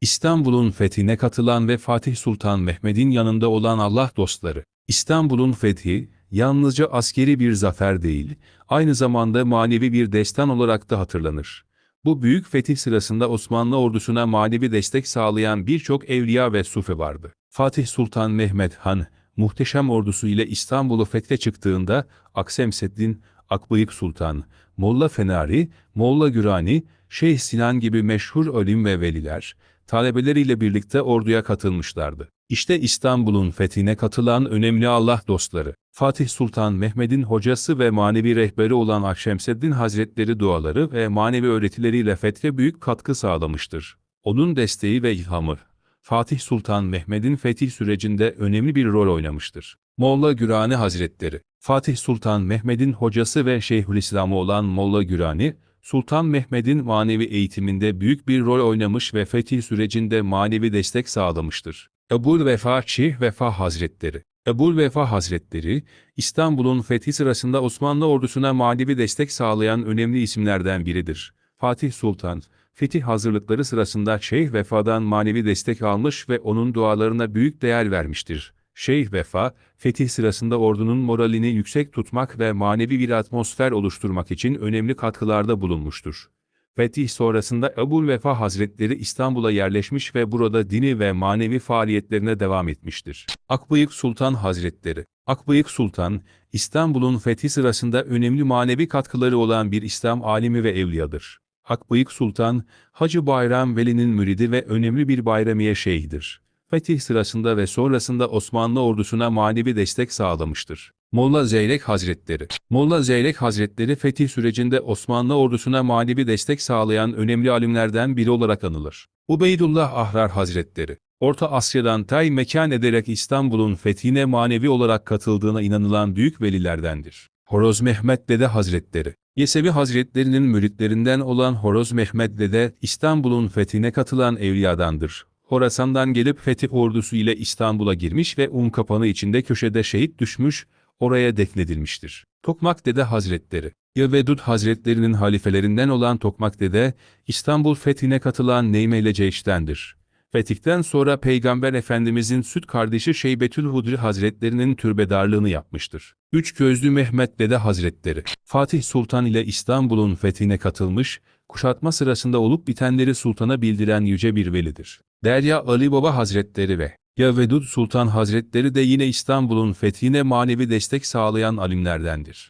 İstanbul'un fethine katılan ve Fatih Sultan Mehmet'in yanında olan Allah dostları. İstanbul'un fethi, yalnızca askeri bir zafer değil, aynı zamanda manevi bir destan olarak da hatırlanır. Bu büyük fetih sırasında Osmanlı ordusuna manevi destek sağlayan birçok evliya ve sufi vardı. Fatih Sultan Mehmet Han, muhteşem ordusu ile İstanbul'u fethe çıktığında Aksemseddin, Akbıyık Sultan, Molla Fenari, Molla Gürani, Şeyh Sinan gibi meşhur ölim ve veliler, talebeleriyle birlikte orduya katılmışlardı. İşte İstanbul'un fethine katılan önemli Allah dostları. Fatih Sultan Mehmet'in hocası ve manevi rehberi olan Akşemseddin Hazretleri duaları ve manevi öğretileriyle fethe büyük katkı sağlamıştır. Onun desteği ve ilhamı, Fatih Sultan Mehmet'in fetih sürecinde önemli bir rol oynamıştır. Molla Gürani Hazretleri Fatih Sultan Mehmet'in hocası ve Şeyhülislam'ı olan Molla Gürani, Sultan Mehmet'in manevi eğitiminde büyük bir rol oynamış ve fetih sürecinde manevi destek sağlamıştır. Ebul Vefa Şeyh Vefa Hazretleri Ebul Vefa Hazretleri, İstanbul'un fethi sırasında Osmanlı ordusuna manevi destek sağlayan önemli isimlerden biridir. Fatih Sultan, fetih hazırlıkları sırasında Şeyh Vefa'dan manevi destek almış ve onun dualarına büyük değer vermiştir. Şeyh Vefa, fetih sırasında ordunun moralini yüksek tutmak ve manevi bir atmosfer oluşturmak için önemli katkılarda bulunmuştur. Fetih sonrasında Ebul Vefa Hazretleri İstanbul'a yerleşmiş ve burada dini ve manevi faaliyetlerine devam etmiştir. Akbıyık Sultan Hazretleri Akbıyık Sultan, İstanbul'un fethi sırasında önemli manevi katkıları olan bir İslam alimi ve evliyadır. Akbıyık Sultan, Hacı Bayram Veli'nin müridi ve önemli bir bayramiye şeyhidir. Fetih sırasında ve sonrasında Osmanlı ordusuna manevi destek sağlamıştır. Molla Zeyrek Hazretleri Molla Zeyrek Hazretleri fetih sürecinde Osmanlı ordusuna manevi destek sağlayan önemli alimlerden biri olarak anılır. Ubeydullah Ahrar Hazretleri Orta Asya'dan tay mekan ederek İstanbul'un fethine manevi olarak katıldığına inanılan büyük velilerdendir. Horoz Mehmet Dede Hazretleri Yesevi Hazretlerinin müritlerinden olan Horoz Mehmet Dede, İstanbul'un fethine katılan evliyadandır. Horasan'dan gelip fetih ordusu ile İstanbul'a girmiş ve un kapanı içinde köşede şehit düşmüş, oraya defnedilmiştir. Tokmak Dede Hazretleri Yavedud Hazretlerinin halifelerinden olan Tokmak Dede, İstanbul fethine katılan Neymele Ceyş'tendir. Fetihten sonra Peygamber Efendimizin süt kardeşi Şeybetül Hudri Hazretlerinin türbedarlığını yapmıştır. Üç Gözlü Mehmet Dede Hazretleri Fatih Sultan ile İstanbul'un fethine katılmış, kuşatma sırasında olup bitenleri sultana bildiren yüce bir velidir. Derya Ali Baba Hazretleri ve Yavedud Sultan Hazretleri de yine İstanbul'un fethine manevi destek sağlayan alimlerdendir.